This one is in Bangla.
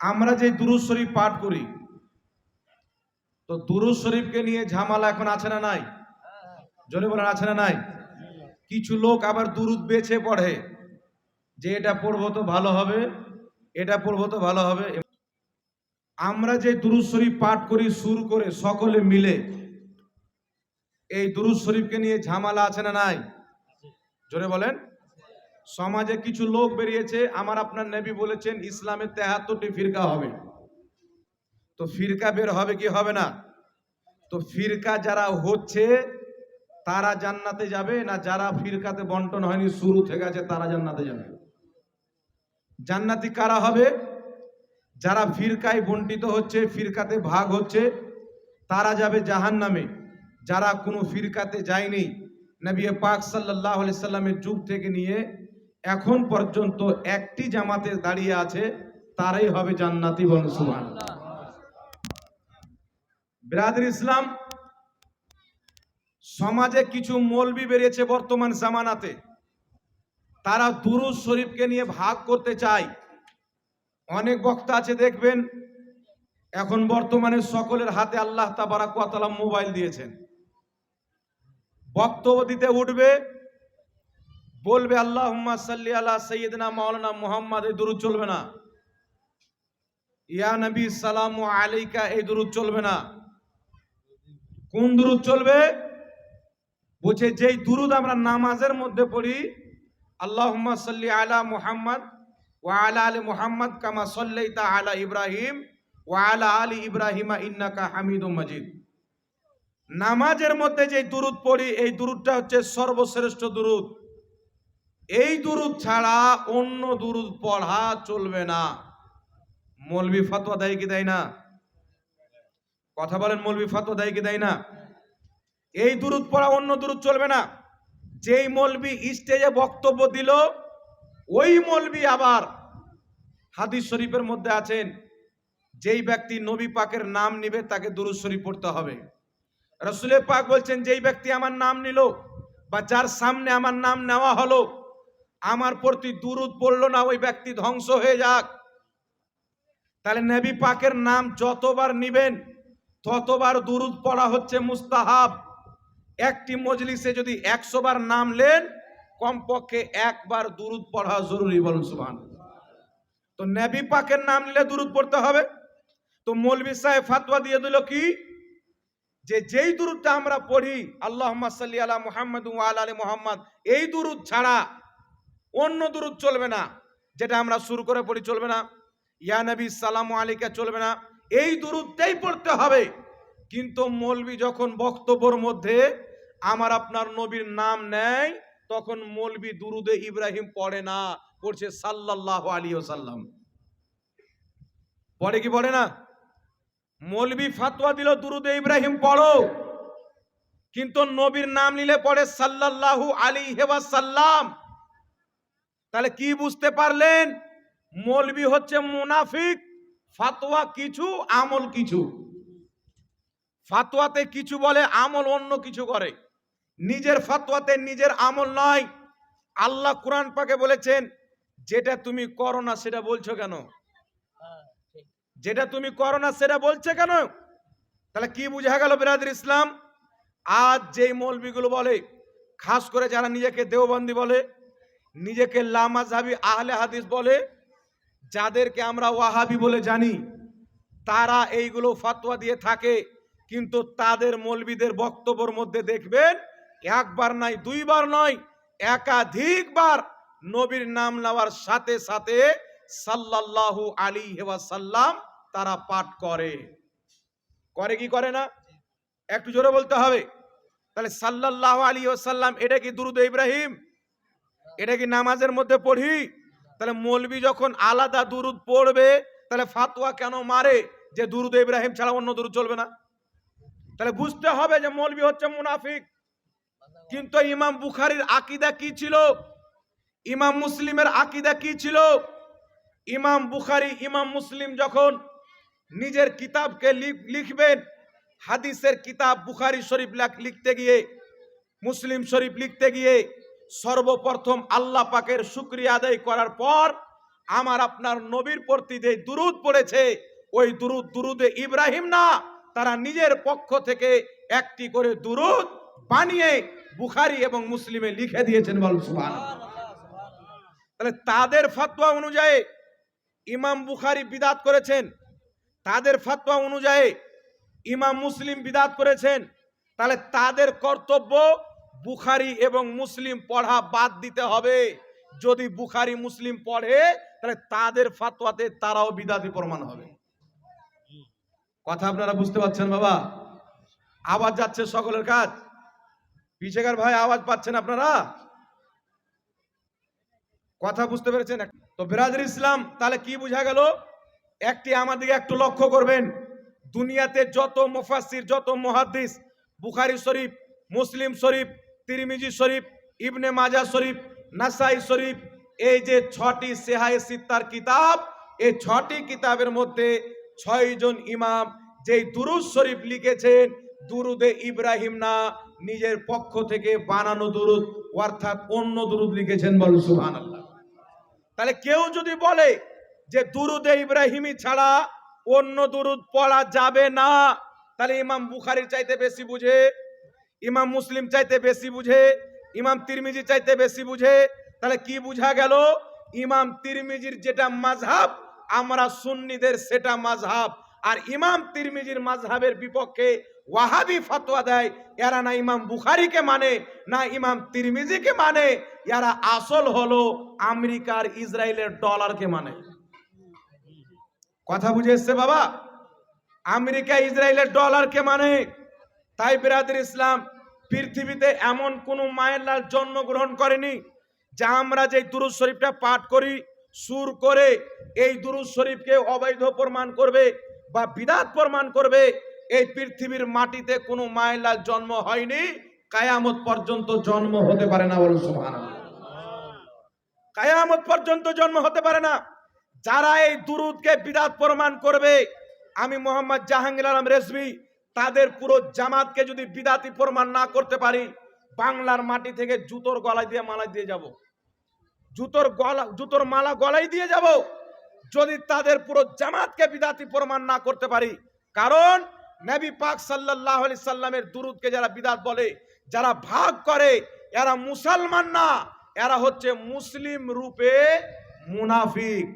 আমরা যে দুরুদ শরীফ পাঠ করি, তো দুরুদ শরীফকে নিয়ে ঝামেলা এখন আছে না নাই? জোরে বলেন, আছে না নাই? কিছু লোক আবার দুরুদ বেছে পড়ে, যে এটা পড়ব তো ভালো হবে, এটা পড়ব তো ভালো হবে। আমরা যে দুরুদ শরীফ পাঠ করি, সুর করে সকলে মিলে, এই দুরুদ শরীফকে নিয়ে ঝামেলা আছে না নাই? জোরে বলেন। সমাজে কিছু লোক বেরিয়েছে, আমার আপনার নবী বলেছেন ইসলামের তেহাত্তরটি ফিরকা হবে। তো ফিরকা বের হবে কি হবে না? তো ফিরকা যারা হচ্ছে, তারা জান্নাতে যাবে না যারা ফিরকাতে বন্টন হয়নি, শুরু থেকে আছে, তারা জান্নাতে যাবে। জান্নাতি কারা হবে? যারা ফিরকায় বন্টিত হচ্ছে, ফিরকাতে ভাগ হচ্ছে, তারা যাবে জাহান নামে যারা কোনো ফিরকাতে যায়নি, নবী পাক সাল্লাহ সাল্লামের যুগ থেকে নিয়ে এখন পর্যন্ত একটি জামাতে দাঁড়িয়ে আছে, তারাই হবে জান্নাতি বলেন সুবহান বিরাদর ইসলাম, সমাজে কিছু মৌলবি বেরিয়েছে বর্তমান জামানাতে। তারা দুরুজ শরীফকে নিয়ে ভাগ করতে চায়। অনেক বক্তা আছে, দেখবেন, এখন বর্তমানে সকলের হাতে আল্লাহ তাবারাকাতালা মোবাইল দিয়েছেন। বক্তব্য দিতে উঠবে বলবে আল্লাহ সাল্লি আলা সৈয়দনা মাওলানা মুহাম্মদ এই দুরুদ চলবে না। ইয়া নবী, সালাম আলাইকা এই দুরুদ চলবে না। কোন দুরুদ চলবে? বলছে, যেই দুরুদ আমরা নামাজের মধ্যে পড়ি আল্লাহ সাল্লি আলা মুহাম্মদ ওয়া আলা আলী মুহাম্মদ কামা সাল্লাইতা আলা ইব্রাহিম ওয়া আলা আলী ইব্রাহিমা ইন্নাকা হামিদুম মাজিদ। নামাজের মধ্যে যে দুরুদ পড়ি, এই দুরুদটা হচ্ছে সর্বশ্রেষ্ঠ দুরুদ। এই দুরুদ ছাড়া অন্য দুরুদ পড়া চলবে না। মৌলবি ফতোয়া দেয় কি দেয় না? কথা বলেন মৌলবি ফতোয়া দেয় কি দেয় না? এই দুরুদ পড়া অন্য দুরুদ চলবে না। যেই মৌলবি স্টেজে বক্তব্য দিল, ওই মৌলবি আবার হাদিস শরীফের মধ্যে আছেন, যেই ব্যক্তি নবী পাকের নাম নিবে, তাকে দুরুদ শরীফ পড়তে হবে। রসুলের পাক বলছেন, যেই ব্যক্তি আমার নাম নিল বা যার সামনে আমার নাম নেওয়া হলো আমার প্রতি দুরুদ পড়ল না, ওই ব্যক্তি ধ্বংস হয়ে যাক। তাহলে নবী পাকের নাম যতবার নিবেন, ততবার দুরুদ পড়া হচ্ছে মুস্তাহাব। একটি মজলিসে যদি একশো বার নাম লেন কমপক্ষে একবার দুরুদ পড়া জরুরি বলুন সুবহান তো নবী পাকের নাম নিলে দুরুদ পড়তে হবে। তো মৌলবি সাহেব ফাতোয়া দিয়ে দিল কি? যে যেই দুরুদটা আমরা পড়ি আল্লাহ সাল্লি আলা মুহাম্মদ আল আলী মোহাম্মদ, এই দুরুদ ছাড়া অন্য দুরুদ চলবে না, যেটা আমরা শুরু করে পড়ি চলবে না। ইয়া নবী, সালাম আলীকে চলবে না। এই দুরুদটাই পড়তে হবে। কিন্তু মৌলবি যখন বক্তব্যর মধ্যে আমার আপনার নবীর নাম নেয়, তখন মৌলবি দুরুদে ইব্রাহিম পড়ে না, পড়ছে সাল্লাহ আলী সাল্লাম পড়ে কি পড়ে না? মৌলবি ফাতোয়া দিল, দুরুদে ইব্রাহিম পড়ো। কিন্তু নবীর নাম নিলে পড়ে সাল্লাল্লাহু আলী হেবা সাল্লাম তাহলে কি বুঝতে পারলেন? মৌলবি হচ্ছে মুনাফিক ফাতোয়া কিছু আমল কিছু। ফাতোয়াতে কিছু বলে আমল অন্য কিছু করে। নিজের ফাতোয়াতে নিজের আমল নয়। আল্লাহ কোরআন পাকে বলেছেন যেটা তুমি করো না সেটা বলছো কেন? যেটা তুমি করো না সেটা বলছে কেন? তাহলে কি বুঝা গেল বিরাদের ইসলাম? আজ যেই মৌলবিগুলো বলে খাস করে যারা নিজেকে দেওবন্দি বলে নিজেকে লামাজাবি আহলে হাদিস বলে, যাদেরকে আমরা ওয়াহাবি বলে জানি, তারা এইগুলো ফাতোয়া দিয়ে থাকে, কিন্তু তাদের মলবিদের বক্তব্যের মধ্যে দেখবেন, একবার নাই দুইবার নয়, একাধিকবার নবীর নাম নেওয়ার সাথে সাথে সাল্লাল্লাহু আলী সাল্লাম তারা পাঠ করে। করে কি করে না? একটু জোরে বলতে হবে। তাহলে সাল্লাল্লাহু আলী সাল্লাম এটা কি দুরুদ ইব্রাহিম? এটা কি নামাজের মধ্যে পড়ি? তাহলে মৌলবি যখন আলাদা দুরুদ পড়বে, তাহলে ফাতোয়া কেন মারে? যে দুরুদ ইব্রাহিম ছাড়া অন্য দুরুদ চলবে না। তাহলে বুঝতে হবে যে মৌলবি হচ্ছে মুনাফিক। কিন্তু ইমাম বুখারির আকিদা কি ছিল? ইমাম মুসলিমের আকিদা কি ছিল? ইমাম বুখারি, ইমাম মুসলিম যখন নিজের কিতাবকে লিখবেন, হাদিসের কিতাব বুখারি শরীফ লিখতে গিয়ে, মুসলিম শরীফ লিখতে গিয়ে সর্বপ্রথম আল্লাহ পাকের শুক্রিয়া আদায় করার পর আমার আপনার নবীর প্রতি যে দুরুদ পড়েছে, ওই দুরুদ দুরুদে ইব্রাহিম না, তারা নিজের পক্ষ থেকে একটি করে দুরুদ বানিয়ে বুখারি এবং মুসলিমে লিখে দিয়েছেন তাহলে তাদের ফতোয়া অনুযায়ী ইমাম বুখারি বিদাত করেছেন, তাদের ফতোয়া অনুযায়ী ইমাম মুসলিম বিদাত করেছেন, তাহলে তাদের কর্তব্য বুখারি এবং মুসলিম পড়া বাদ দিতে হবে। যদি বুখারি, মুসলিম পড়ে, তাহলে তাদের ফাতোয়াতে তারাও বিদাতি প্রমাণ হবে। কথা আপনারা বুঝতে পারছেন বাবা? আওয়াজ যাচ্ছে সকলের কাজ পিছেকার ভাই, আওয়াজ পাচ্ছেন আপনারা? কথা বুঝতে পেরেছেন? তো বিরাজের ইসলাম, তাহলে কি বোঝা গেল? একটি আমাদেরকে একটু লক্ষ্য করবেন। দুনিয়াতে যত মুফাসসির, যত মুহাদ্দিস, বুখারী শরীফ, মুসলিম শরীফ তিরমিজি শরীফ, ইবনে মাজা শরীফ, নাসাই শরীফ, এই যে ছটি সেহায় সিত্তার কিতাব, এই ছটি কিতাবের মধ্যে ছয় জন ইমাম যেই দুরুদ শরীফ লিখেছেন, দুরুদে ইব্রাহিম না, নিজের পক্ষ থেকে বানানো দুরুদ, অর্থাৎ অন্য দুরুদ লিখেছেন বল সুবহানাল্লাহ। তাহলে কেউ যদি বলে যে দুরুদে ইব্রাহিমী ছাড়া অন্য দুরুদ পড়া যাবে না, তাহলে ইমাম বুখারির চাইতে বেশি বুঝে ইমাম মুসলিম চাইতে বেশি বুঝে, ইমাম তিরমিজি চাইতে বেশি বুঝে, তাহলে কি বুঝা গেল? ইমাম তিরমিজির যেটা মাঝহাব, আমরা সুন্নিদের সেটা মাঝহাব। আর ইমাম তিরমিজির মাঝহাবের বিপক্ষে ওয়াহাবি ফতোয়া দেয়, এরা না ইমাম বুখারিকে মানে না ইমাম তিরমিজিকে মানে এরা আসল হলো আমেরিকার ইসরায়েলের ডলারকে মানে। কথা বুঝে এসছে বাবা? আমেরিকা ইসরায়েলের ডলারকে মানে। তাই বিরাদের ইসলাম পৃথিবীতে এমন কোন মায়ের লাল জন্মগ্রহণ করেনি যা আমরা যে দুরুদ শরীফটা পাঠ করি, সুর করে এই দুরুদ শরীফকে অবৈধ প্রমাণ করবে বা বিদাত প্রমাণ করবে, এই পৃথিবীর মাটিতে কোনো মায়ের লাল জন্ম হয়নি, কায়ামত পর্যন্ত জন্ম হতে পারে না বলুন সুবহানাল্লাহ। কায়ামত পর্যন্ত জন্ম হতে পারে না। যারা এই দুরুদকে বিদাত প্রমাণ করবে, আমি মোহাম্মদ জাহাঙ্গীর আলম রেজভি তাদের পুরো জামাতকে যদি বিদাতি প্রমাণ না করতে পারি, বাংলার মাটি থেকে জুতোর গলায় দিয়ে মালা দিয়ে যাব। জুতোর গলা, জুতোর মালা গলায় দিয়ে যাব। যদি তাদের পুরো জামাতকে বিদাতি প্রমাণ না করতে পারি, কারণ নবী পাক সাল্লাল্লাহু আলাইহি সাল্লামের দুরুদকে যারা বিদাত বলে, যারা ভাগ করে, এরা মুসলমান না, এরা হচ্ছে মুসলিম রূপে মুনাফিক।